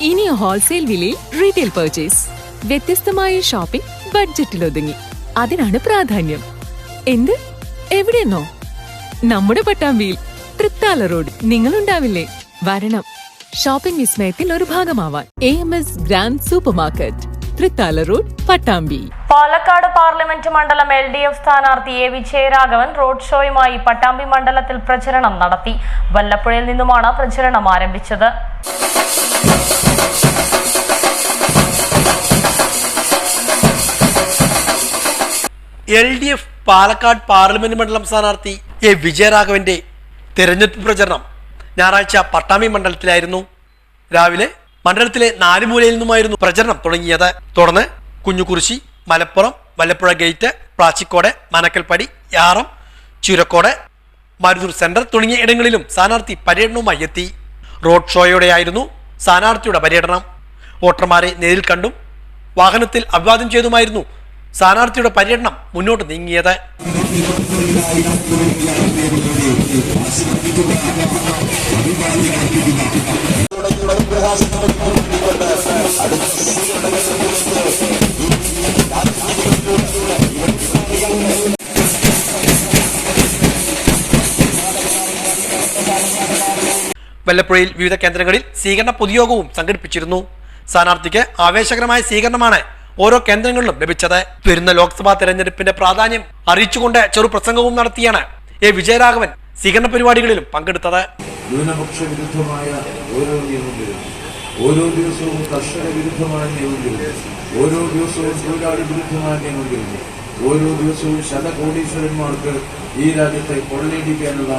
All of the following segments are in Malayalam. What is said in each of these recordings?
ഇനി ഹോൾസെയിൽ വിലയിൽ റീറ്റെയിൽ പർച്ചേസ് വ്യത്യസ്തമായ ഷോപ്പിംഗ് ബഡ്ജറ്റിൽ ഒതുങ്ങി. അതിനാണ് പ്രാധാന്യം. എന്ത്? എവിടെയെന്നോ നമ്മുടെ പട്ടാമ്പിയിൽ തൃത്താല റോഡ്. നിങ്ങളുണ്ടാവില്ലേ? വരണം. ഷോപ്പിംഗ് വിസ്മയത്തിൽ ഒരു ഭാഗമാവാൻ. A M S grand super market Thrithala road Pattambi. Palakkad parliament മണ്ഡലം എൽ ഡി എഫ് സ്ഥാനാർത്ഥി എ വിജയരാഘവൻ റോഡ് ഷോയുമായി പട്ടാമ്പി മണ്ഡലത്തിൽ പ്രചരണം നടത്തി. വല്ലപ്പുഴയിൽ നിന്നുമാണ് പ്രചരണം ആരംഭിച്ചത്. L D F Palakkad parliament മണ്ഡലം സ്ഥാനാർത്ഥി എ വിജയരാഘവന്റെ തെരഞ്ഞെടുപ്പ് പ്രചരണം. ഞായറാഴ്ച പട്ടാമി മണ്ഡലത്തിലായിരുന്നു. രാവിലെ മണ്ഡലത്തിലെ നാല് മൂലയിൽ നിന്നുമായിരുന്നു പ്രചരണം തുടങ്ങിയത്. തുടർന്ന് കുഞ്ഞുകുറിശി മലപ്പുറം വല്ലപ്പുഴ ഗേറ്റ് പ്ലാച്ചിക്കോട് മനക്കൽപ്പടി യാറം ചുരക്കോട് മരുതൂർ സെന്റർ തുടങ്ങിയ ഇടങ്ങളിലും സ്ഥാനാർത്ഥി പര്യടനവുമായി എത്തി. റോഡ് ഷോയോടെയായിരുന്നു സ്ഥാനാർത്ഥിയുടെ പര്യടനം. വോട്ടർമാരെ നേരിൽ കണ്ടും വാഹനത്തിൽ അഭിവാദ്യം ചെയ്തുമായിരുന്നു സ്ഥാനാർത്ഥിയുടെ പര്യടനം മുന്നോട്ട് നീങ്ങിയത്. വല്ലപ്പുഴയിൽ വിവിധ കേന്ദ്രങ്ങളിൽ സ്വീകരണ പൊതുയോഗവും സംഘടിപ്പിച്ചിരുന്നു. സ്ഥാനാർത്ഥിക്ക് ആവേശകരമായ സ്വീകരണമാണ് ഓരോ കേന്ദ്രങ്ങളിലും ലഭിച്ചത് വരുന്ന ലോക്സഭാ തെരഞ്ഞെടുപ്പിന്റെ പ്രാധാന്യം അറിയിച്ചുകൊണ്ട് ചെറു പ്രസംഗവും നടത്തിയാണ് എ വിജയരാഘവൻ സ്വീകരണ പരിപാടികളിലും പങ്കെടുത്തത്. ന്യൂനപക്ഷ വിരുദ്ധമായ ഓരോ നിയമങ്ങളിലും ഓരോ ദിവസവും കർഷക വിരുദ്ധമായ നിയമങ്ങളിലും ഓരോ ദിവസവും തൊഴിലാളി വിരുദ്ധമായ നിയമങ്ങളിലും ഓരോ ദിവസവും ശതകോടീശ്വരന്മാർക്ക് ഈ രാജ്യത്തെ കൊള്ളയടിക്കാനുള്ള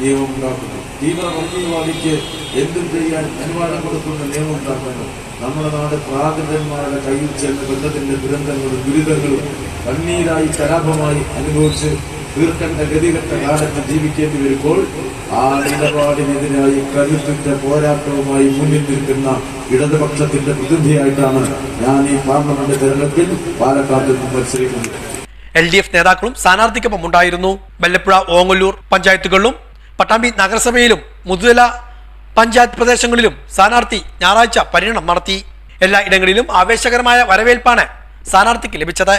നിയമം ഉണ്ടാക്കുന്നു. തീവ്ര വർഗീയവാദിക്ക് എന്തും ചെയ്യാൻ അനുവാദം കൊടുക്കുന്ന നിയമം ഉണ്ടാക്കുന്നു. നമ്മുടെ നാട് പ്രാകൃതന്മാരുടെ കയ്യിൽ ചേർന്ന ബന്ധത്തിന്റെ ദുരന്തങ്ങളും ദുരിതങ്ങളും കണ്ണീരായി കലാപമായി അനുഭവിച്ച് തീർക്കേണ്ട ഗതികെട്ട കാലത്ത് ജീവിക്കേണ്ടി വരുമ്പോൾ ആ നിലപാടിനെതിരായി കരുത്തിന്റെ പോരാട്ടവുമായി മുന്നിൽ നിൽക്കുന്ന ഇടതുപക്ഷത്തിന്റെ പ്രതിനിധിയായിട്ടാണ് ഞാൻ ഈ പാർലമെന്റ് തെരഞ്ഞെടുപ്പിൽ പാലക്കാട് മത്സരിക്കുന്നത്. എൽ ഡി എഫ് നേതാക്കളും സ്ഥാനാർത്ഥിക്കൊപ്പം ഉണ്ടായിരുന്നു. വല്ലപ്പുഴ ഓങ്ങല്ലൂർ പഞ്ചായത്തുകളിലും പട്ടാമ്പി നഗരസഭയിലും മുതുതല പഞ്ചായത്ത് പ്രദേശങ്ങളിലും സ്ഥാനാർത്ഥി ഞായറാഴ്ച പര്യടനം നടത്തി. എല്ലാ ഇടങ്ങളിലും ആവേശകരമായ വരവേൽപ്പാണ് സ്ഥാനാർത്ഥിക്ക് ലഭിച്ചത്.